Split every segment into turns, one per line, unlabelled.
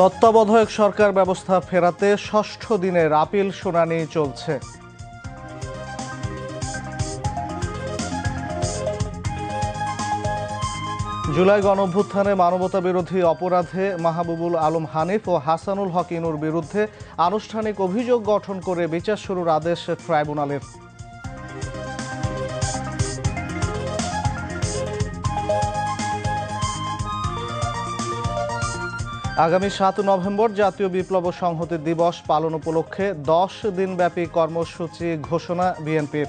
তত্ত্বাবধায়ক সরকার ব্যবস্থা ফেরাতে ষষ্ঠ দিনের আপিল শুনানি চলছে। জুলাই গণঅভ্যুত্থানে মানবতা বিরোধী অপরাধে মাহবুবুল আলম হানিফ ও হাসানুল হক ইনুর বিরুদ্ধে আনুষ্ঠানিক অভিযোগ গঠন করে বিচার শুরুর আদেশ ট্রাইব্যুনালের। আগামী সাত নভেম্বর জাতীয় বিপ্লব সংহতি দিবস পালন উপলক্ষে দশ দিনব্যাপী কর্মসূচি ঘোষণা বিএনপির।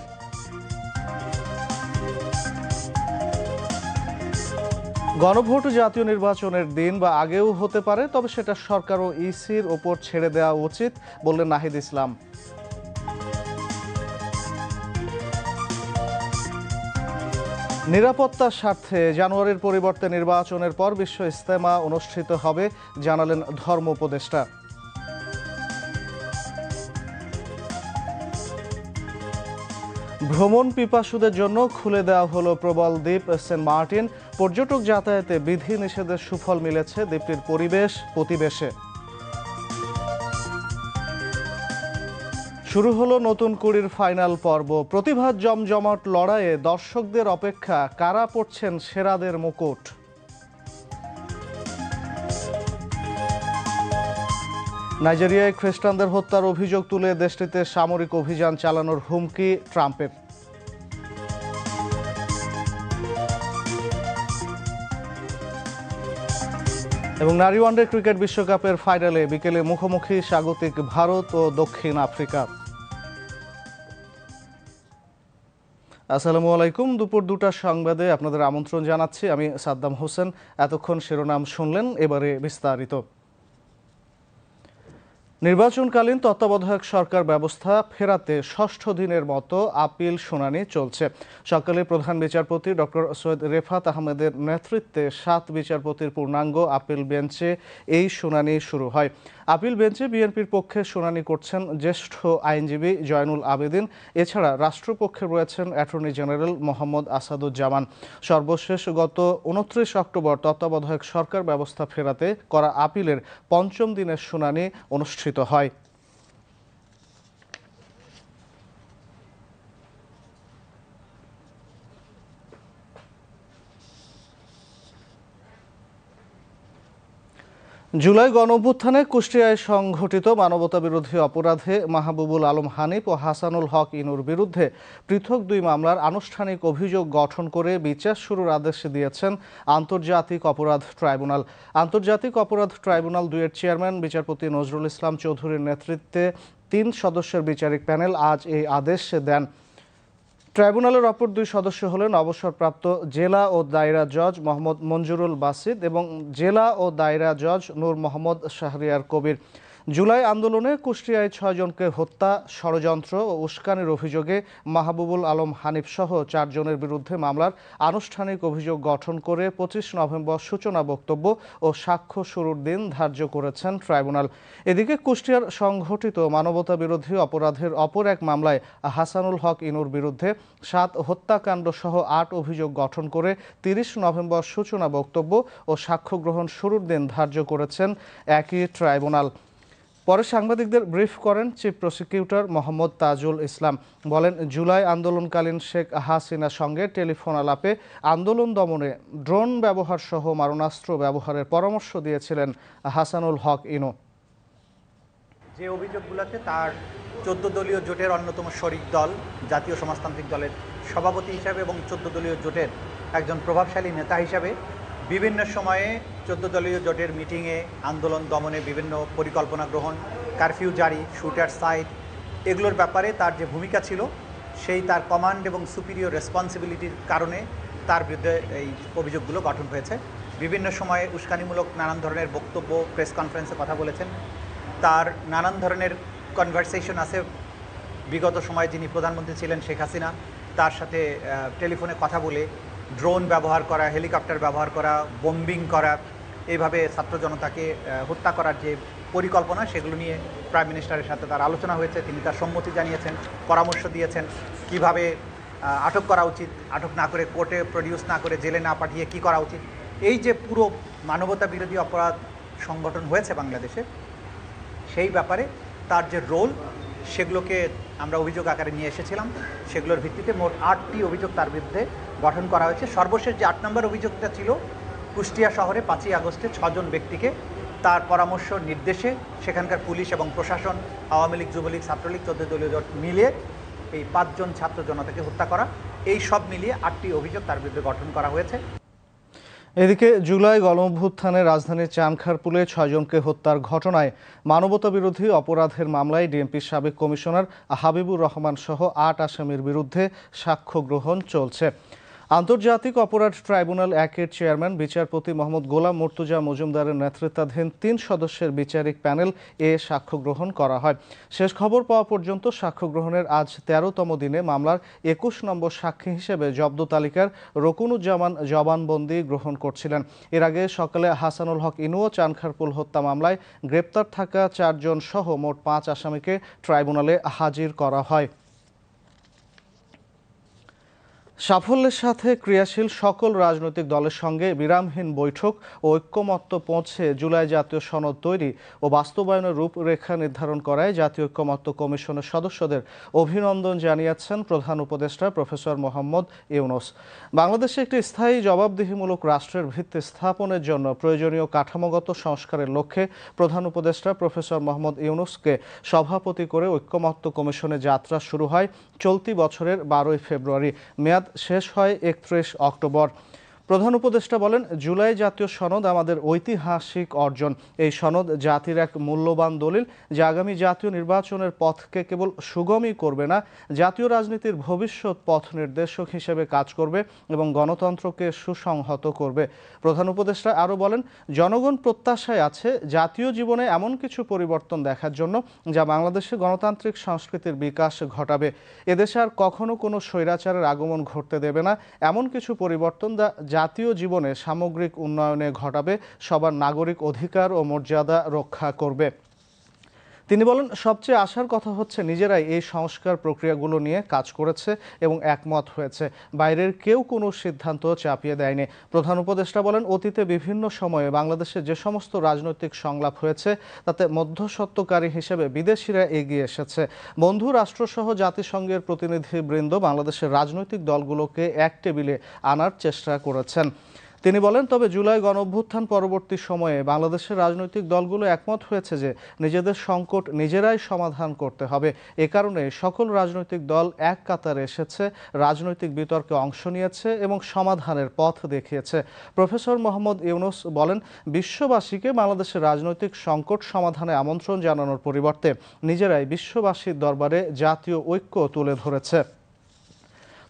গণভোট জাতীয় নির্বাচনের দিন বা আগেও হতে পারে, তবে সেটা সরকার ও ইসির ওপর ছেড়ে দেওয়া উচিত বললেন নাহিদ ইসলাম। নিরাপত্তার স্বার্থে জানুয়ারির পরিবর্তে নির্বাচনের পর বিশ্ব ইস্তেমা অনুষ্ঠিত হবে, জানালেন ধর্ম উপদেষ্টা। ভ্রমণ পিপাসুদের জন্য খুলে দেওয়া হলো প্রবল দ্বীপ সেন্ট মার্টিন। পর্যটক যাতায়াতে বিধি নিষেধের সুফল মিলেছে দ্বীপটির পরিবেশ, প্রতিবেশে। শুরু হলো নতুন কুড়ির ফাইনাল পর্ব। প্রতিভা জমজমাট লড়াইয়ে দর্শকদের অপেক্ষা কারা পড়ছেন সেরাদের মুকুট? নাইজেরিয়ায় খ্রিস্টানদের হত্যার অভিযোগ তুলে দেশটিতে সামরিক অভিযান চালানোর হুমকি, ট্রাম্পের। এবং নারী ওয়ানডে ক্রিকেট বিশ্বকাপের ফাইনালে বিকেলে মুখোমুখি স্বাগতিক ভারত ও দক্ষিণ আফ্রিকা। আসসালামু আলাইকুম। দুপুর দুটা সংবাদে আপনাদের আমন্ত্রণ জানাচ্ছি। আমি সাদ্দাম হোসেন। এতক্ষণ শিরোনাম শুনলেন, এবারে বিস্তারিত। নির্বাচনকালীন তত্ত্বাবধায়ক সরকার ব্যবস্থা ফেরাতে ষষ্ঠ দিনের মতো আপিল শুনানি চলছে। সকালে প্রধান বিচারপতি ডক্টর সৈয়দ রেফাত আহমেদের নেতৃত্বে সাত বিচারপতির পূর্ণাঙ্গ আপিল বেঞ্চে এই শুনানি শুরু হয়। আপিল বেঞ্চে বিএনপির পক্ষে শুনানি করছেন জ্যেষ্ঠ আইনজীবী জয়নুল আবেদিন। এছাড়া রাষ্ট্রপক্ষে রয়েছেন অ্যাটর্নি জেনারেল মোহাম্মদ আসাদুজ্জামান। সর্বশেষ গত উনত্রিশ অক্টোবর তত্ত্বাবধায়ক সরকার ব্যবস্থা ফেরাতে করা আপিলের পঞ্চম দিনের শুনানি অনুষ্ঠিত হয়। জুলাই গণঅভ্যুত্থানে কুষ্টিয়ায় সংঘটিত মানবতা বিরোধী অপরাধে মাহবুবুল আলম হানিফ ও হাসানুল হক ইনুর বিরুদ্ধে পৃথক দুই মামলার আনুষ্ঠানিক অভিযোগ গঠন করে বিচার শুরুর আদেশ দিয়েছেন আন্তর্জাতিক অপরাধ ট্রাইব্যুনাল। আন্তর্জাতিক অপরাধ ট্রাইব্যুনাল দুইয়ের চেয়ারম্যান, বিচারপতি নজরুল ইসলাম চৌধুরীর নেতৃত্বে তিন সদস্যের বিচারিক প্যানেল আজ এই আদেশ দেন। ট্রাইব্যুনালের অপর দুই সদস্য হলেন অবসরপ্রাপ্ত জেলা ও দায়রা জজ মোহাম্মদ মঞ্জুরুল বাসিদ এবং জেলা ও দায়রা জজ নূর মোহাম্মদ শাহরিয়ার কবির। জুলাই আন্দোলনে কুষ্টিয়ায় ছয়জনকে হত্যা, ষড়যন্ত্র ও উস্কানির অভিযোগে মাহবুবুল আলম হানিফ সহ চারজনের বিরুদ্ধে মামলার আনুষ্ঠানিক অভিযোগ গঠন করে পঁচিশ নভেম্বর সূচনা বক্তব্য ও সাক্ষ্য শুরুর দিন ধার্য করেছেন ট্রাইব্যুনাল। এদিকে কুষ্টিয়ার সংঘটিত মানবতা বিরোধী অপরাধের অপর এক মামলায় হাসানুল হক ইনুর বিরুদ্ধে সাত হত্যাকাণ্ড সহ আট অভিযোগ গঠন করে তিরিশ নভেম্বর সূচনা বক্তব্য ও সাক্ষ্য গ্রহণ শুরুর দিন ধার্য করেছেন একই ট্রাইব্যুনাল। পরে সাংবাদিকদের ব্রিফ করেন চিফ প্রসিকিউটর মোহাম্মদ তাজুল ইসলাম। বলেন, জুলাই আন্দোলনকালীন শেখ হাসিনার সঙ্গে টেলিফোন আলাপে আন্দোলন দমনে ড্রোন ব্যবহার সহ মারণাস্ত্র ব্যবহারের পরামর্শ দিয়েছিলেন হাসানুল হক ইনো।
যে অভিযোগগুলোতে তার চোদ্দ দলীয় জোটের অন্যতম শরিক দল, জাতীয় সমাজতান্ত্রিক দলের সভাপতি হিসাবে এবং চোদ্দ দলীয় জোটের একজন প্রভাবশালী নেতা হিসাবে বিভিন্ন সময়ে চোদ্দ দলীয় জোটের মিটিংয়ে আন্দোলন দমনে বিভিন্ন পরিকল্পনা গ্রহণ, কারফিউ জারি, শুটার সাইট, এগুলোর ব্যাপারে তার যে ভূমিকা ছিল, সেই তার কমান্ড এবং সুপিরিয়র রেসপন্সিবিলিটির কারণে তার বিরুদ্ধে এই অভিযোগগুলো গঠন হয়েছে। বিভিন্ন সময়ে উস্কানিমূলক নানান ধরনের বক্তব্য, প্রেস কনফারেন্সে কথা বলেছেন। তার নানান ধরনের কনভারসেশন আছে। বিগত সময়ে যিনি প্রধানমন্ত্রী ছিলেন শেখ হাসিনা, তার সাথে টেলিফোনে কথা বলে ড্রোন ব্যবহার করা, হেলিকপ্টার ব্যবহার করা বোম্বিং করা, এইভাবে ছাত্র জনতাকে হত্যা করার যে পরিকল্পনা, সেগুলো নিয়ে প্রাইম মিনিস্টারের সাথে তার আলোচনা হয়েছে। তিনি তার সম্মতি জানিয়েছেন, পরামর্শ দিয়েছেন কীভাবে আটক করা উচিত, আটক না করে কোর্টে প্রডিউস না করে জেলে না পাঠিয়ে কি করা উচিত। এই যে পুরো মানবতা বিরোধী অপরাধ সংগঠন হয়েছে বাংলাদেশে, সেই ব্যাপারে তার যে রোল সেগুলোকে আমরা অভিযোগ আকারে নিয়ে এসেছিলাম। সেগুলোর ভিত্তিতে মোট আটটি অভিযোগ তার বিরুদ্ধে গঠন করা হয়েছে। সর্বশেষ যে আট নম্বর অভিযোগটা ছিল, কুষ্টিয়া শহরে পাঁচই আগস্টে ছজন ব্যক্তিকে তার পরামর্শ নির্দেশে সেখানকার পুলিশ এবং প্রশাসন, আওয়ামী লীগ, যুবলীগ, ছাত্রলীগ চোদ্দ দলীয় জোট মিলিয়ে এই পাঁচজন ছাত্র জনতাকে হত্যা করা। এই সব মিলিয়ে আটটি অভিযোগ তার বিরুদ্ধে গঠন করা হয়েছে।
এদিকে জুলাই গণঅভ্যুত্থানে রাজধানীর চানখারপুলে ছয়জনকে হত্যার ঘটনায় মানবতা বিরোধী অপরাধের মামলায় ডিএমপির সাবেক কমিশনার হাবিবুর রহমান সহ আট আসামির বিরুদ্ধে সাক্ষ্য গ্রহণ চলছে। আন্তর্জাতিক অপরাধ ট্রাইব্যুনাল একের চেয়ারম্যান, বিচারপতি মোহাম্মদ গোলাম মর্তুজা মজুমদারের নেতৃত্বাধীন তিন সদস্যের বিচারিক প্যানেল এ সাক্ষ্য গ্রহণ করা হয়। শেষ খবর পাওয়া পর্যন্ত সাক্ষ্য গ্রহণের আজ তেরোতম দিনে মামলার একুশ নম্বর সাক্ষী হিসেবে জব্দ তালিকার রকুনুজ্জামান জবানবন্দি গ্রহণ করছিলেন। এর আগে সকালে হাসানুল হক ইনুও চানখারপুল হত্যা মামলায় গ্রেপ্তার থাকা চারজন সহ মোট পাঁচ আসামিকে ট্রাইব্যুনালে হাজির করা হয়। সাফল্যের সাথে ক্রিয়াশীল সকল রাজনৈতিক দলের সঙ্গে বিরামহীন বৈঠক ও ঐক্যমত্য পৌঁছে জুলাই জাতীয় সনদ তৈরি ও বাস্তবায়নের রূপরেখা নির্ধারণ করায় জাতীয় ঐক্যমত্য কমিশনের সদস্যদের অভিনন্দন জানিয়েছেন প্রধান উপদেষ্টা প্রফেসর মোহাম্মদ ইউনুস। বাংলাদেশে একটি স্থায়ী জবাবদিহিমূলক রাষ্ট্রের ভিত্তি স্থাপনের জন্য প্রয়োজনীয় কাঠামোগত সংস্কারের লক্ষ্যে প্রধান উপদেষ্টা প্রফেসর মোহাম্মদ ইউনুসকে সভাপতি করে ঐক্যমত্য কমিশনের যাত্রা শুরু হয় চলতি বছরের বারোই ফেব্রুয়ারি। মেয়াদ শেষ হয় একত্রিশ অক্টোবর। প্রধান উপদেষ্টা বলেন, জুলাই জাতীয় সনদ আমাদের ঐতিহাসিক অর্জন। এই সনদ জাতির এক মূল্যবান দলিল যা আগামী জাতীয় নির্বাচনের পথকে কেবল সুগমই করবে না, জাতীয় রাজনীতির ভবিষ্যৎ পথ নির্দেশক হিসেবে কাজ করবে এবং গণতন্ত্রকে সুসংহত করবে। প্রধান উপদেষ্টা আরও বলেন, জনগণ প্রত্যাশায় আছে জাতীয় জীবনে এমন কিছু পরিবর্তন দেখার জন্য যা বাংলাদেশে গণতান্ত্রিক সংস্কৃতির বিকাশ ঘটাবে। এদেশে আর কখনো কোনো স্বৈরাচারের আগমন ঘটতে দেবে না। এমন কিছু পরিবর্তন যা জাতীয় জীবনে সামগ্রিক উন্নয়নে ঘটাবে সবার নাগরিক অধিকার ও মর্যাদা রক্ষা করবে। তিনি বলেন, সবচেয়ে আশার কথা হচ্ছে নিজেরাই এই সংস্কার প্রক্রিয়াগুলো নিয়ে কাজ করেছে এবং একমত হয়েছে। বাইরের কেউ কোনো সিদ্ধান্ত চাপিয়ে দেয়নি। প্রধান উপদেষ্টা বলেন, অতীতে বিভিন্ন সময়ে বাংলাদেশে যে সমস্ত রাজনৈতিক সংলাপ হয়েছে, তাতে মধ্যস্বত্বকারী হিসেবে বিদেশিরা এগিয়ে এসেছে। বন্ধু, রাষ্ট্রসহ জাতিসংঘের প্রতিনিধিবৃন্দ বাংলাদেশের রাজনৈতিক দলগুলোকে এক টেবিলে আনার চেষ্টা করেছেন। তিনি বলেন, তবে জুলাই গণঅভ্যুত্থান পরবর্তী সময়ে বাংলাদেশের রাজনৈতিক দলগুলো একমত হয়েছে যে নিজেদের সংকট নিজেরাই সমাধান করতে হবে। এ কারণে সকল রাজনৈতিক দল এক কাতারে এসেছে, রাজনৈতিক বিতর্কে অংশ নিয়েছে এবং সমাধানের পথ দেখিয়েছে। প্রফেসর মোহাম্মদ ইউনুস বলেন, বিশ্ববাসীকে বাংলাদেশের রাজনৈতিক সংকট সমাধানে আমন্ত্রণ জানানোর পরিবর্তে নিজেরাই বিশ্ববাসীর দরবারে জাতীয় ঐক্য তুলে ধরেছে।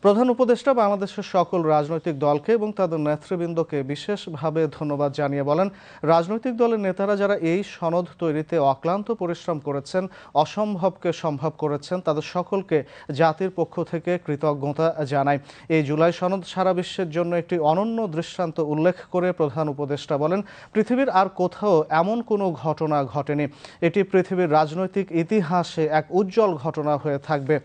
প্রধান উপদেষ্টা বাংলাদেশের সকল রাজনৈতিক দলকে এবং তাদের নেতৃবৃন্দকে বিশেষভাবে ধন্যবাদ জানিয়ে বলেন, রাজনৈতিক দলের নেতারা যারা এই সনদ তৈরিতে অক্লান্ত পরিশ্রম করেছেন, অসম্ভবকে সম্ভব করেছেন, তাদের সকলকে জাতির পক্ষ থেকে কৃতজ্ঞতা জানাই। এই জুলাই সনদ সারা বিশ্বের জন্য একটি অনন্য দৃষ্টান্ত উল্লেখ করে প্রধান উপদেষ্টা বলেন, পৃথিবীর আর কোথাও এমন কোনো ঘটনা ঘটেনি। এটি পৃথিবীর রাজনৈতিক ইতিহাসে এক উজ্জ্বল ঘটনা হয়ে থাকবে।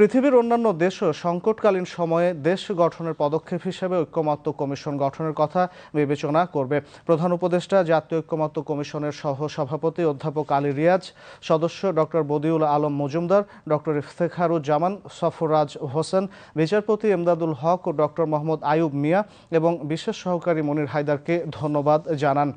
পৃথিবীর অন্যান্য দেশও সংকটকালীন সময়ে দেশ গঠনের পদক্ষেপ হিসেবে ঐক্যমত্য কমিশন গঠনের কথা বিবেচনা করবে। প্রধান উপদেষ্টা, জাতীয় ঐক্যমত্য কমিশনের সহ সভাপতি অধ্যাপক আলী রিয়াজ, সদস্য ডক্টর বদিউল আলম মজুমদার ডক্টর ইফতেখারুজ্জামান সফরাজ হোসেন, বিচারপতি এমদাদুল হক ও ডক্টর মোহাম্মদ আয়ুব মিয়া এবং বিশেষ সহকারী মনির হায়দারকে ধন্যবাদ জানান।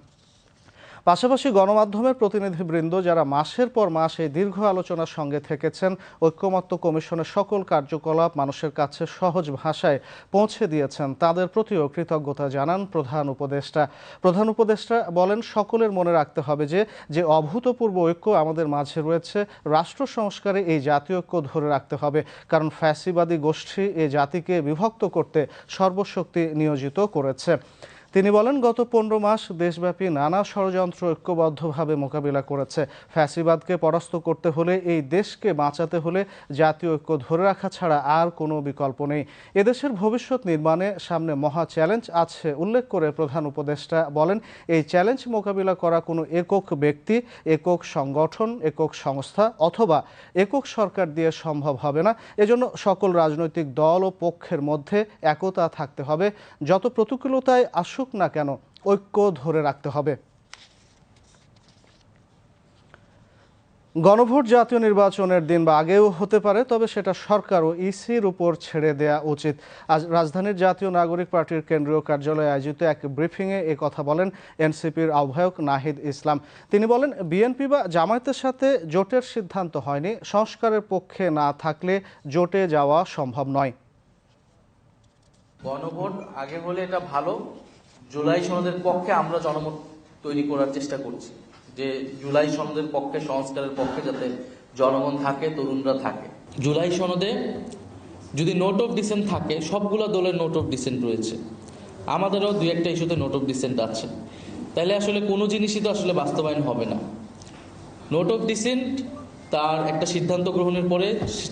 পাশাপাশি গণমাধ্যমের প্রতিনিধিবৃন্দ যারা মাসের পর মাস এই দীর্ঘ আলোচনার সঙ্গে থেকেছেন, ঐক্যমত্য কমিশনের সকল কার্যকলাপ মানুষের কাছে সহজ ভাষায় পৌঁছে দিয়েছেন। তাদের প্রতিও কৃতজ্ঞতা জানান প্রধান উপদেষ্টা। প্রধান উপদেষ্টা বলেন, সকলের মনে রাখতে হবে যে যে অভূতপূর্ব ঐক্য আমাদের মাঝে রয়েছে, রাষ্ট্র সংস্কারে এই জাতীয় ঐক্য ধরে রাখতে হবে। কারণ ফ্যাসিবাদী গোষ্ঠী এই জাতিকে বিভক্ত করতে সর্বশক্তি নিয়োজিত করেছে। তিনি বলেন, গত পনেরো মাস দেশব্যাপী নানা ষড়যন্ত্র ঐক্যবদ্ধভাবে মোকাবিলা করেছে। ফ্যাসিবাদকে পরাস্ত করতে হলে, এই দেশকে বাঁচাতে হলে জাতীয় ঐক্য ধরে রাখা ছাড়া আর কোনো বিকল্প নেই। এদেশের ভবিষ্যৎ নির্মাণে সামনে মহা চ্যালেঞ্জ আছে, উল্লেখ করে প্রধান উপদেষ্টা বলেন, এই চ্যালেঞ্জ মোকাবিলা করা কোনো একক ব্যক্তি, একক সংগঠন, একক সংস্থা অথবা একক সরকার দিয়ে সম্ভব হবে না। এজন্য সকল রাজনৈতিক দল ও পক্ষের মধ্যে একতা থাকতে হবে। যত প্রতিকূলতায় আসুক না কেন, ঐক্য ধরে রাখতে হবে। গণভোট জাতীয় নির্বাচনের দিন বা আগেও হতে পারে, তবে সেটা সরকার ও ইসির উপর ছেড়ে দেয়া উচিত। আজ রাজধানীর জাতীয় নাগরিক পার্টির কেন্দ্রীয় কার্যালয়ে আয়োজিত এক ব্রিফিংয়ে এ কথা বলেন এনসিপির আহ্বায়ক নাহিদ ইসলাম। তিনি বলেন, বিএনপি বা জামায়াতের সাথে জোটের সিদ্ধান্ত হয়নি, সংস্কারের পক্ষে না থাকলে জোটে যাওয়া সম্ভব নয়।
গণভোট আগে হলে এটা ভালো জুলাই সনদের পক্ষে আমরা জনমত তৈরি করার চেষ্টা করছি যে জুলাই সনদের পক্ষে, সংস্কারের পক্ষে যাতে জনগণ থাকে, তরুণরা থাকে। জুলাই সনদে যদি নোট অফ ডিসেন্ট থাকে, সবগুলো দলের নোট অফ ডিসেন্ট রয়েছে। আমাদেরও দুই একটা ইস্যুতে নোট অফ ডিসেন্ট আছে। তাহলে আসলে কোনো জিনিসই তো আসলে বাস্তবায়ন হবে না। নোট অফ ডিসেন্ট তার একটা সিদ্ধান্ত গ্রহণের পরে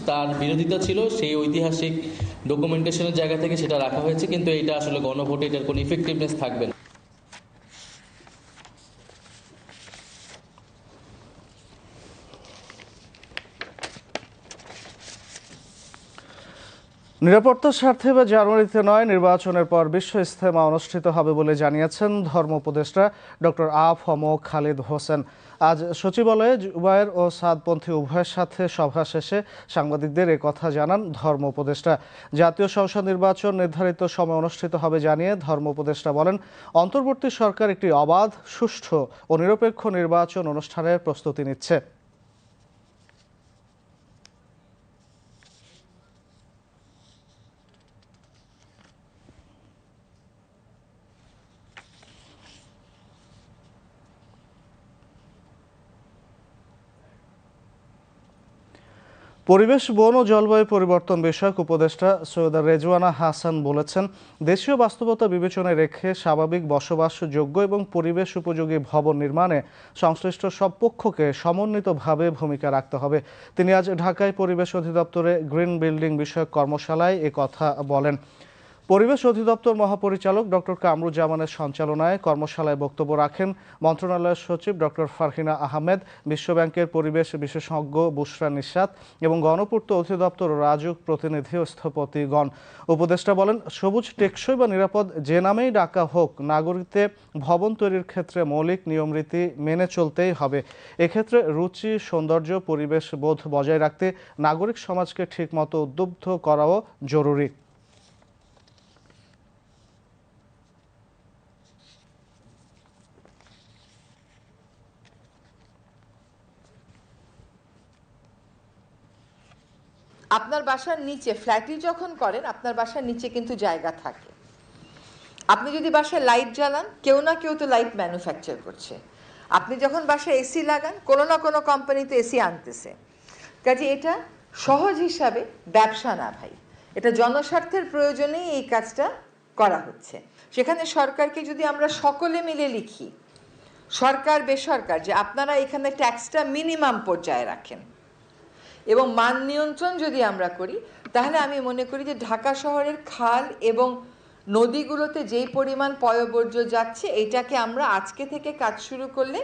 তার বিরোধিতা ছিল, সেই ঐতিহাসিক ডকুমেন্টেশনের জায়গা থেকে সেটা রাখা হয়েছে, কিন্তু এটা আসলে গণভোটে এটার কোনো ইফেক্টিভনেস থাকবে না।
নিরাপত্তার স্বার্থে বা জানুয়ারিতে নয়, নির্বাচনের পর বিশ্ব ইস্তেমা অনুষ্ঠিত হবে বলে জানিয়েছেন ধর্ম উপদেষ্টা ডক্টর আফ হম খালিদ হোসেন। আজ সচিবালয়ে জুবায়ের ও সাদপন্থী উভয়ের সাথে সভা শেষে সাংবাদিকদের কথা জানান ধর্ম উপদেষ্টা। জাতীয় সংসদ নির্বাচন নির্ধারিত সময় অনুষ্ঠিত হবে জানিয়ে ধর্ম উপদেষ্টা বলেন, অন্তর্বর্তী সরকার একটি অবাধ, সুষ্ঠু ও নিরপেক্ষ নির্বাচন অনুষ্ঠানের প্রস্তুতি নিচ্ছে। পরিবেশ, বন ও জলবায়ু পরিবর্তন বিষয়ক উপদেষ্টা সৈয়দা রেজওয়ানা হাসান বলেছেন, দেশীয় বাস্তবতা বিবেচনায় রেখে স্বাভাবিক বসবাসযোগ্য এবং পরিবেশ উপযোগী ভবন নির্মাণে সংশ্লিষ্ট সব পক্ষকে সমন্বিতভাবে ভূমিকা রাখতে হবে। তিনি আজ ঢাকায় পরিবেশ অধিদপ্তরে গ্রিন বিল্ডিং বিষয়ক কর্মশালায় কথা বলেন। পরিবেশ অধিদপ্তর মহাপরিচালক ডক্টর কামরুজ্জামানের সঞ্চালনায় কর্মশালায় বক্তব্য রাখেন মন্ত্রণালয়ের সচিব ডক্টর ফারহিনা আহমেদ, বিশ্বব্যাংকের পরিবেশ বিশেষজ্ঞ বুশরা নিশাত এবং গণপূর্ত অধিদপ্তর রাজুক প্রতিনিধি ও স্থপতিগণ। উপদেষ্টা বলেন, সবুজ টেকসই বা নিরাপদ যে নামেই ডাকা হোক নাগরিকতে ভবন তৈরির ক্ষেত্রে মৌলিক নিয়মরীতি মেনে চলতেই হবে। এক্ষেত্রে রুচি, সৌন্দর্য, পরিবেশ বোধ বজায় রাখতে নাগরিক সমাজকে ঠিকমতো উদ্বুদ্ধ করাও জরুরি।
আপনার বাসার নিচে ফ্ল্যাটই যখন করেন, আপনার বাসার নিচে কিন্তু জায়গা থাকে। আপনি যদি বাসায় লাইট জ্বালান, কেউ না কেউ তো লাইট ম্যানুফ্যাকচার করছে। আপনি যখন বাসায় এসি লাগান, কোনো না কোনো কোম্পানিতে এসি আনতেছে। কাজে এটা সহজ হিসাবে ব্যবসা না ভাই। এটা জনস্বার্থের প্রয়োজনেই এই কাজটা করা হচ্ছে। সেখানে সরকারকে যদি আমরা সকলে মিলে লিখি, সরকার, বেসরকার, যে আপনারা এখানে ট্যাক্সটা মিনিমাম পর্যায়ে রাখেন। এবং মান নিয়ন্ত্রণ যদি আমরা করি, তাহলে আমি মনে করি যে ঢাকা শহরের খাল এবং নদীগুলোতে যেই পরিমাণ পয়বর্জ্য যাচ্ছে, এটাকে আমরা আজকে থেকে কাজ শুরু করলে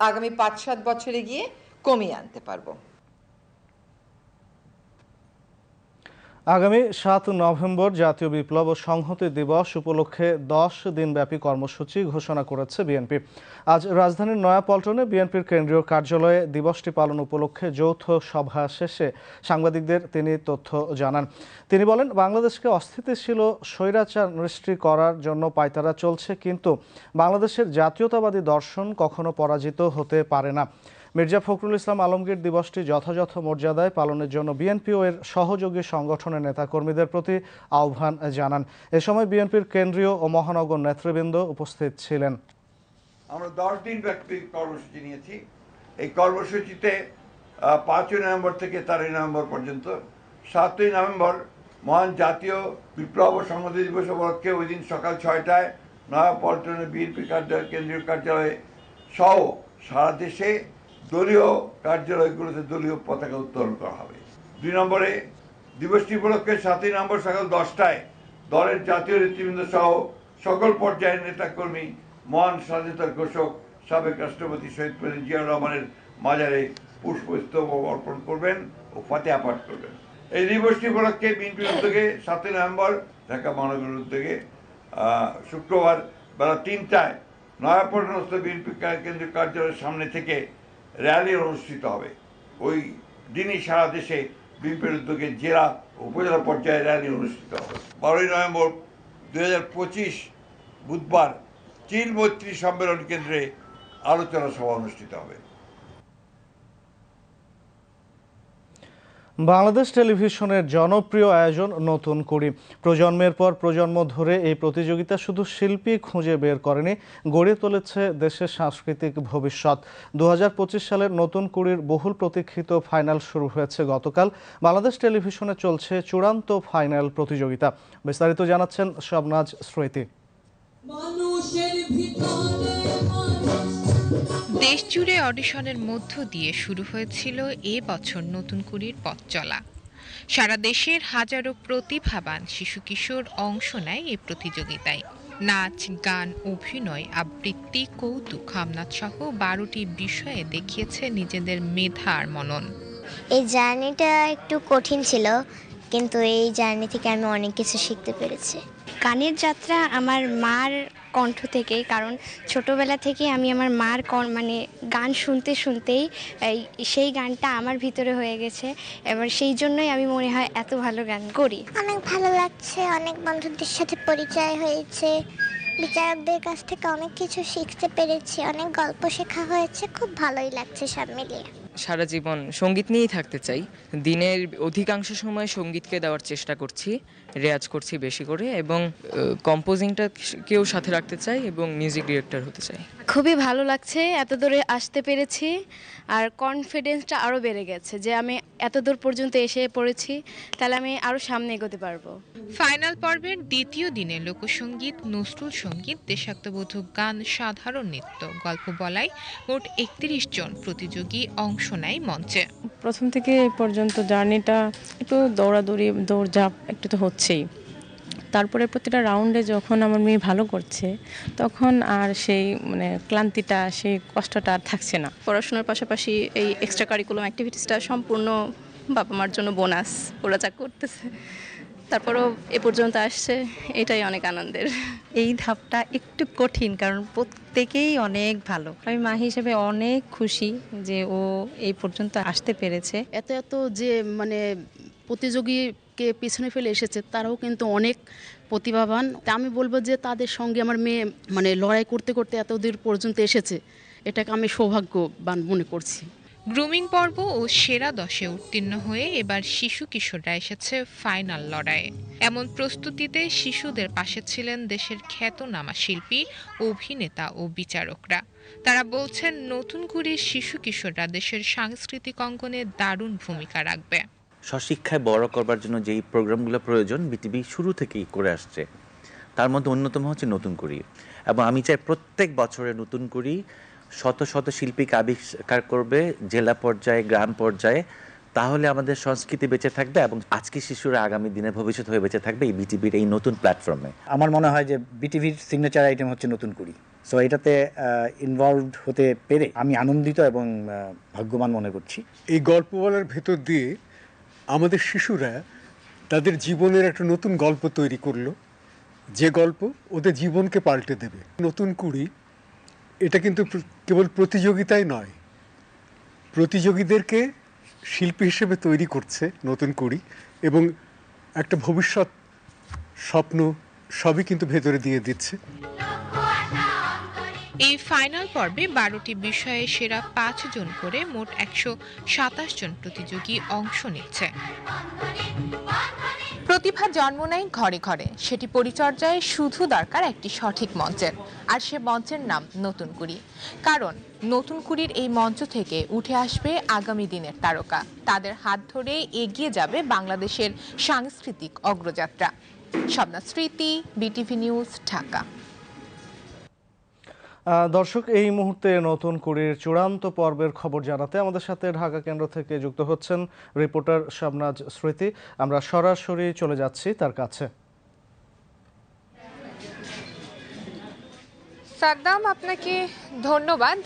আগামী পাঁচ সাত বছরে গিয়ে কমিয়ে আনতে পারব।
আগামী সাত নভেম্বর জাতীয় বিপ্লব ও সংহতি দিবস উপলক্ষে দশ দিনব্যাপী কর্মসূচি ঘোষণা করেছে বিএনপি। আজ রাজধানীর নয়াপল্টনে বিএনপির কেন্দ্রীয় কার্যালয়ে দিবসটি পালন উপলক্ষে যৌথ সভা শেষে সাংবাদিকদের তিনি তথ্য জানান। তিনি বলেন, বাংলাদেশকে অস্থিতিশীল স্বৈরাচার সৃষ্টি করার জন্য পায়তারা চলছে, কিন্তু বাংলাদেশের জাতীয়তাবাদী দর্শন কখনো পরাজিত হতে পারে না। মির্জা ফখরুল ইসলাম আলমগীর দিবসটি যথাযথ মর্যাদায় পালনের জন্য বিএনপি ও এর সহযোগী সংগঠনের নেতাকর্মীদের প্রতি আহ্বান জানান। এ সময় বিএনপির কেন্দ্রীয় ও মহানগর নেতৃবৃন্দ উপস্থিত ছিলেন।
আমরা দশ দিন ব্যাপী কর্মসূচি নিয়েছি। এই কর্মসূচিতে পাঁচই নভেম্বর থেকে তেরোই নভেম্বর পর্যন্ত, সাতই নভেম্বর মহান জাতীয় বিপ্লব ও সংহতি দিবস উপলক্ষে ওই দিন সকাল ছয়টায় নয়াপল্টনের বিএনপি কার্যালয়, কেন্দ্রীয় কার্যালয়ে সহ সারা দেশে দলীয় কার্যালয়গুলোতে দলীয় পতাকা উত্তোলন করা হবে। দুই নম্বরে দিবসটি উপলক্ষে সাতই নভেম্বর সকাল দশটায় দলের জাতীয় নেতৃবৃন্দ সহ সকল পর্যায়ের নেতাকর্মী, মহান স্বাধীনতার ঘোষক, সাবেক রাষ্ট্রপতি শহীদ প্রেসিডেন্ট জিয়াউর রহমানের মাজারে পুষ্পস্তবক অর্পণ করবেন ও ফাতেহা পাঠ করবেন। এই দিবসটি উপলক্ষে বিএনপির উদ্যোগে সাতই নভেম্বর ঢাকা মহানগরের উদ্যোগে শুক্রবার বেলা তিনটায় নয়াপল্টনস্থ বিএনপি কেন্দ্রীয় কার্যালয়ের সামনে থেকে র্যালি অনুষ্ঠিত হবে। ওই দিনই সারা দেশে বিএনপির উদ্যোগে জেলা উপজেলা পর্যায়ে র্যালি অনুষ্ঠিত হবে। বারোই নভেম্বর দু হাজার পঁচিশ বুধবার চীন মৈত্রী সম্মেলন কেন্দ্রে আলোচনা সভা অনুষ্ঠিত হবে।
বাংলাদেশ টেলিভিশনের জনপ্রিয় আয়োজন নতুন কুড়ি প্রজন্মের পর প্রজন্ম ধরে এই প্রতিযোগিতা শুধু শিল্পী খুঁজে বের করেনি, গড়ে তুলেছে দেশের সাংস্কৃতিক ভবিষ্যৎ। দু হাজার পঁচিশ সালের নতুন কুড়ির বহুল প্রতীক্ষিত ফাইনাল শুরু হয়েছে গতকাল। বাংলাদেশ টেলিভিশনে চলছে চূড়ান্ত ফাইনাল প্রতিযোগিতা। বিস্তারিত জানাচ্ছেন শবনাজ স্মৃতি।
মানুষের ভিতরে
দেশ জুড়ে অডিশনের মধ্য দিয়ে শুরু হয়েছিল এ বছর নতুন কুড়ির পথ চলা। সারা দেশের হাজারো প্রতিভাবান শিশু কিশোর অংশ নেয় এই প্রতিযোগিতায়। নাচ, গান, অভিনয়, আবৃত্তি, কৌতুক, হামনাথ সহ বারোটি বিষয়ে দেখিয়েছে নিজেদের মেধা আর মনন।
এই জার্নিটা একটু কঠিন ছিল কিন্তু এই জার্নি থেকে আমি অনেক কিছু শিখতে পেরেছি।
গানের যাত্রা আমার মার কণ্ঠ থেকেই কারণ ছোটবেলা থেকে আমি আমার মার মানে গান শুনতে শুনতেই এই সেই গানটা আমার ভিতরে হয়ে গেছে। এবার সেই জন্যই আমি মনে হয় এত ভালো গান করি।
অনেক ভালো লাগছে অনেক বন্ধুদের সাথে পরিচয় হয়েছে বিচারকদের কাছ থেকে অনেক কিছু শিখতে পেরেছি অনেক গল্প শেখা হয়েছে খুব ভালোই লাগছে সব মিলিয়ে।
সারা জীবন সংগীত নিয়েই থাকতে চাই। দিনের অধিকাংশ সময় সঙ্গীতকে দেওয়ার চেষ্টা করছি। রেয়াজ করছি বেশি করে এবং কম্পোজিংটা কেউ সাথে রাখতে চাই এবং মিউজিক ডিরেক্টর হতে চাই।
খুবই ভালো লাগছে এত দূরে আসতে পেরেছি আর কনফিডেন্সটা আরও বেড়ে গেছে যে আমি এত দূর পর্যন্ত এসে পড়েছি তাহলে আমি আরও সামনে এগোতে পারব।
ফাইনাল পর্বের দ্বিতীয় দিনে লোকসঙ্গীত নজরুল সংগীত দেশাত্মবোধক গান সাধারণ নৃত্য গল্প বলাই মোট একত্রিশ জন প্রতিযোগী অংশ নেয় মঞ্চে।
প্রথম থেকে এই পর্যন্ত জার্নিটা একটু দৌড়াদৌড়ি দৌড়ঝাঁপ একটু তো হচ্ছেই তারপরে প্রতিটা রাউন্ডে যখন আমার মেয়ে ভালো করছে তখন আর সেই মানে ক্লান্তিটা সেই কষ্টটা আর থাকছে না।
পড়াশোনার পাশাপাশি এই এক্সট্রা কারিকুলাম অ্যাক্টিভিটিসটা সম্পূর্ণ বাবা মার জন্য বোনাস ওরা যা করতেছে। তারপরও এ পর্যন্ত আসছে এটাই অনেক আনন্দের।
এই ধাপটা একটু কঠিন কারণ প্রত্যেকেই অনেক ভালো। আমি মা হিসেবে অনেক খুশি যে ও এই পর্যন্ত আসতে পেরেছে।
এত এত যে মানে প্রতিযোগীকে পিছনে ফেলে এসেছে, তারাও কিন্তু অনেক প্রতিভাবান। আমি বলব যে তাদের সঙ্গে আমার মেয়ে মানে লড়াই করতে করতে এত দূর পর্যন্ত এসেছে, এটাকে আমি সৌভাগ্যবান মনে করছি।
গ্রুমিং পর্ব ও সেরা দশে উত্তীর্ণ হয়ে এবার শিশু কিশোররা এসেছে ফাইনাল লড়াইয়ে। এমন প্রস্তুতিতে শিশুদের পাশে ছিলেন দেশের খ্যাতনামা শিল্পী, অভিনেতা ও বিচারকরা। তারা বলছেন, নতুন করে শিশু কিশোররা দেশের সাংস্কৃতিক অঙ্গনে দারুণ ভূমিকা রাখবে।
স্বশিক্ষায় বড় করবার জন্য যেই প্রোগ্রামগুলো প্রয়োজন বিটিভি শুরু থেকেই করে আসছে। তার মধ্যে অন্যতম হচ্ছে নতুন করি। এবং আমি চাই প্রত্যেক বছরে নতুন করি শত শত শিল্পীকে আবিষ্কার করবে জেলা পর্যায়ে গ্রাম পর্যায়ে তাহলে আমাদের সংস্কৃতি বেঁচে থাকবে এবং আজকে শিশুরা আগামী দিনে ভবিষ্যৎ হয়ে বেঁচে থাকবে এই বিটিভির এই নতুন প্ল্যাটফর্মে
আমার মনে হয় যে বিটিভির সিগনেচার আইটেম হচ্ছে নতুন করি। সো এটাতে ইনভলভড হতে পেরে আমি আনন্দিত এবং ভাগ্যবান মনে করছি।
এই গল্প বলার ভেতর দিয়ে আমাদের শিশুরা তাদের জীবনের একটা নতুন গল্প তৈরি করল। যে গল্প ওদের জীবনকে পাল্টে দেবে। নতুন কুড়ি, এটা কিন্তু কেবল প্রতিযোগিতায় নয়। প্রতিযোগীদেরকে শিল্পী হিসেবে তৈরি করছে নতুন কুড়ি এবং একটা ভবিষ্যৎ স্বপ্ন সবই কিন্তু ভেতরে দিয়ে দিচ্ছে।
এই ফাইনাল পর্বে বারোটি বিষয়ে সেরা পাঁচ জন করে মোট একশো সাতাশ জন প্রতিযোগী অংশ নিচ্ছে। প্রতিভা জন্ম নেয় ঘরে ঘরে। সেটি পরিচর্যায় শুধু দরকার একটি সঠিক মঞ্চের, আর সে মঞ্চের নাম নতুন কুড়ি। কারণ নতুন কুড়ির এই মঞ্চ থেকে উঠে আসবে আগামী দিনের তারকা। তাদের হাত ধরে এগিয়ে যাবে বাংলাদেশের সাংস্কৃতিক অগ্রযাত্রা। স্বপ্না স্মৃতি, বিটিভি নিউজ, ঢাকা।
দর্শক, এই মুহূর্তে নতুন কুড়ির চূড়ান্ত পর্বের খবর জানাতে আমাদের সাথে ঢাকা কেন্দ্র থেকে যুক্ত হচ্ছেন রিপোর্টার শাবনাজ স্মৃতি। আমরা সরাসরি চলে যাচ্ছি তার কাছে।
সাদ্দাম, আপনাকে ধন্যবাদ।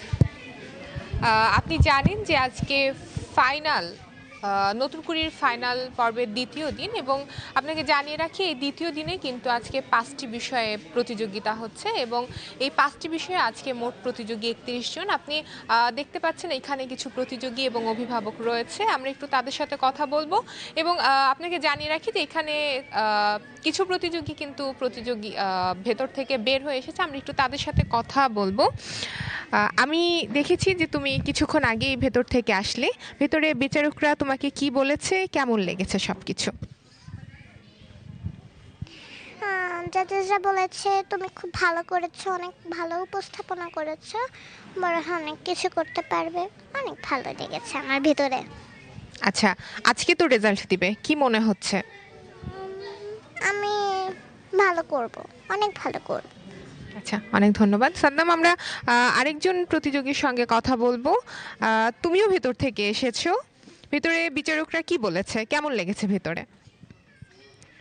আপনি জানেন যে আজকে ফাইনাল নতুন কুড়ির ফাইনাল পর্বের দ্বিতীয় দিন এবং আপনাকে জানিয়ে রাখি, এই দ্বিতীয় দিনে কিন্তু আজকে পাঁচটি বিষয়ে প্রতিযোগিতা হচ্ছে এবং এই পাঁচটি বিষয়ে আজকে মোট প্রতিযোগী একত্রিশ জন। আপনি দেখতে পাচ্ছেন এখানে কিছু প্রতিযোগী এবং অভিভাবক রয়েছে। আমরা একটু তাদের সাথে কথা বলব এবং আপনাকে জানিয়ে রাখি যে এখানে কিছু প্রতিযোগী কিন্তু প্রতিযোগী ভেতর থেকে বের হয়ে এসেছে। আমরা একটু তাদের সাথে কথা বলব। আমি দেখেছি যে তুমি কিছুক্ষণ আগেই ভেতর থেকে আসলে। ভেতরে বিচারকরা তোমাকে কি বলেছে? কেমন লেগেছে সবকিছু?
জাজেসরা বলেছে তুমি খুব ভালো করেছ অনেক ভালো উপস্থাপনা করেছ। বড় অনেক কিছু করতে পারবে। অনেক ভালো লেগেছে আমার ভিতরে।
আচ্ছা আজকে তো রেজাল্ট দিবে। কি মনে হচ্ছে?
আমি ভালো করব অনেক ভালো করব।
আচ্ছা অনেক ধন্যবাদ। সাদ্দাম আমরা আরেকজন প্রতিযোগীর সঙ্গে কথা বলব। তুমিও ভেতর থেকে এসেছ। ভেতরে বিচারকরা কি বলেছে? কেমন লেগেছে ভেতরে?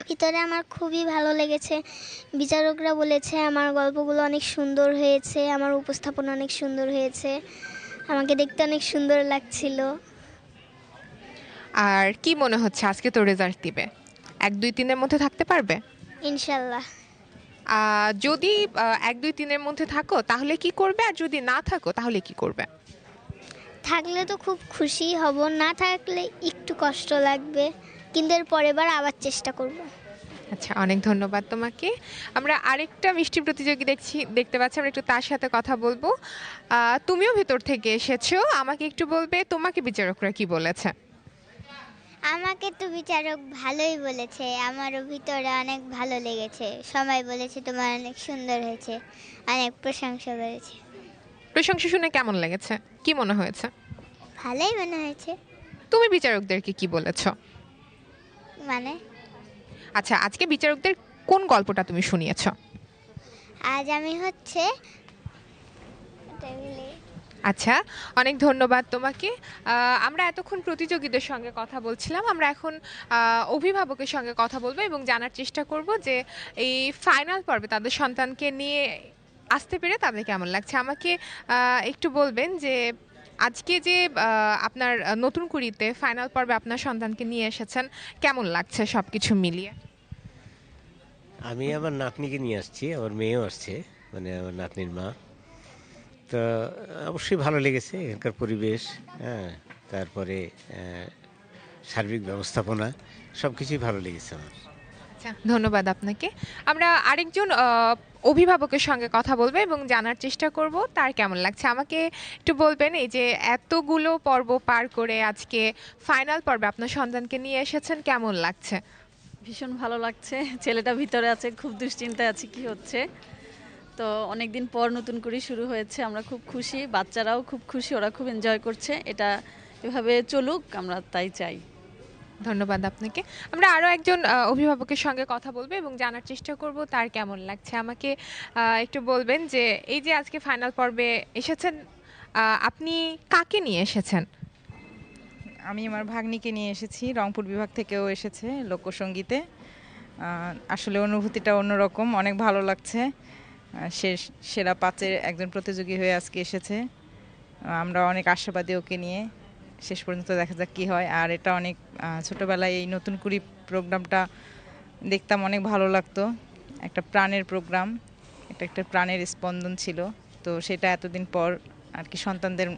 ভিতরে আমার খুবই ভালো লেগেছে। বিচারকরা বলেছে আমার গল্পগুলো অনেক সুন্দর হয়েছে আমার উপস্থাপনা অনেক সুন্দর হয়েছে আমাকে দেখতে অনেক সুন্দর লাগছিল।
আর কি মনে হচ্ছে আজকে তো রেজাল্ট দিবে? এক দুই তিনের মধ্যে থাকতে পারবে?
ইনশাল্লাহ।
যদি এক দুই তিনের মধ্যে থাকো তাহলে কি করবে? আর যদি না থাকো তাহলে কি করবে?
থাকলে তো খুব খুশি হব না থাকলে একটু কষ্ট লাগবে। কিন্তু এর পরের বার আবার চেষ্টা করব।
আচ্ছা অনেক ধন্যবাদ তোমাকে। আমরা আরেকটা মিষ্টি প্রতিযোগী দেখছি দেখতে পাচ্ছি আমরা একটু তার সাথে কথা বলব। তুমিও ভেতর থেকে এসেছ আমাকে একটু বলবে তোমাকে বিচারকরা কি বলেছে?
আমাকে তো বিচারক ভালোই বলেছে আমারও ভিতরে অনেক ভালো লেগেছে। সবাই বলেছে তোমার অনেক সুন্দর হয়েছে অনেক প্রশংসা করেছে।
প্রশংসা শুনে কেমন লেগেছে? কি মনে হয়েছে?
ভালোই মনে হয়েছে।
তুমি বিচারকদেরকে কি বলেছ?
মানে?
আচ্ছা আজকে বিচারকদের কোন গল্পটা তুমি শুনিয়েছ?
আজ আমি হচ্ছে
আচ্ছা অনেক ধন্যবাদ তোমাকে। আমরা এতক্ষণ প্রতিযোগীদের সঙ্গে কথা বলছিলাম। আমরা এখন অভিভাবকের সঙ্গে কথা বলব এবং জানার চেষ্টা করব যে এই ফাইনাল পর্বে তাদের সন্তানকে নিয়ে আসতে পেরে তাদের কেমন লাগছে? আমাকে একটু বলবেন যে আজকে যে আপনার নতুন কুড়িতে ফাইনাল পর্বে আপনার সন্তানকে নিয়ে এসেছেন, কেমন লাগছে সব কিছু মিলিয়ে?
আমি আমার নাতনিকে নিয়ে আসছি, আমার মেয়েও আসছে মানে আমার নাতনির মা। তো অবশ্যই ভালো লেগেছে এখানকার পরিবেশ হ্যাঁ তারপরে সার্বিক ব্যবস্থাপনা সব কিছুই ভালো লেগেছে আমার।
আচ্ছা ধন্যবাদ আপনাকে। আমরা আরেকজন অভিভাবকের সঙ্গে কথা বলব এবং জানার চেষ্টা করব, তার কেমন লাগছে? আমাকে একটু বলবেন, এই যে এতগুলো পর্ব পার করে আজকে ফাইনাল পর্বে আপনার সন্তানকে নিয়ে এসেছেন, কেমন লাগছে?
ভীষণ ভালো লাগছে। ছেলেটা ভিতরে আছে, খুব দুশ্চিন্তায় আছে, কি হচ্ছে? তো অনেক দিন পর নতুন করে শুরু হয়েছে, আমরা খুব খুশি। বাচ্চারাও খুব খুশি, ওরা খুব এনজয় করছে। এটা এভাবে চলুক, আমরা তাই চাই।
ধন্যবাদ আপনাকে। আমরা আরও একজন অভিভাবকের সঙ্গে কথা বলব এবং জানার চেষ্টা করব তার কেমন লাগছে। আমাকে একটু বলবেন যে, এই যে আজকে ফাইনাল পর্বে এসেছেন আপনি কাকে নিয়ে এসেছেন?
আমি আমার ভাগ্নিকে নিয়ে এসেছি, রংপুর বিভাগ থেকেও এসেছে লোকসঙ্গীতে। আসলে অনুভূতিটা অন্যরকম, অনেক ভালো লাগছে। সে, সেরা পাঁচের একজন প্রতিযোগী হয়ে আজকে এসেছে। আমরা অনেক আশাবাদী ওকে নিয়ে। শেষ পর্যন্ত দেখা যাক কী হয়। আর এটা অনেক ছোটোবেলায় এই নতুন কুড়ি প্রোগ্রামটা দেখতাম, অনেক ভালো লাগতো। একটা প্রাণের প্রোগ্রাম, এটা একটা প্রাণের স্পন্দন ছিল। তো সেটা এতদিন পর আর কি সন্তানদের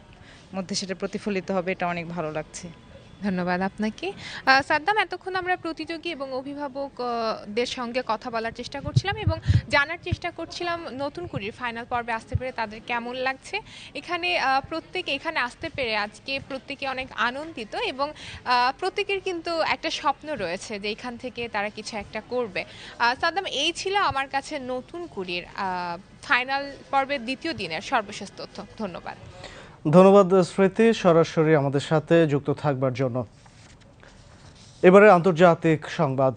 মধ্যে সেটা প্রতিফলিত হবে, এটা অনেক ভালো লাগছে।
ধন্যবাদ আপনাকে। সাদ্দাম, এতক্ষণ আমরা প্রতিযোগী এবং অভিভাবকদের সঙ্গে কথা বলার চেষ্টা করছিলাম এবং জানার চেষ্টা করছিলাম নতুন কুড়ির ফাইনাল পর্বে আসতে পেরে তাদের কেমন লাগছে। এখানে প্রত্যেকে, এখানে আসতে পেরে আজকে প্রত্যেকে অনেক আনন্দিত এবং প্রত্যেকের কিন্তু একটা স্বপ্ন রয়েছে যে এখান থেকে তারা কিছু একটা করবে। সাদ্দাম, এই ছিল আমার কাছে নতুন কুড়ির ফাইনাল পর্বের দ্বিতীয় দিনের সর্বশেষ তথ্য। ধন্যবাদ।
ধন্যবাদ স্মৃতি সরাসরি আমাদের সাথে যুক্ত থাকবার জন্য। এবারে আন্তর্জাতিক সংবাদ।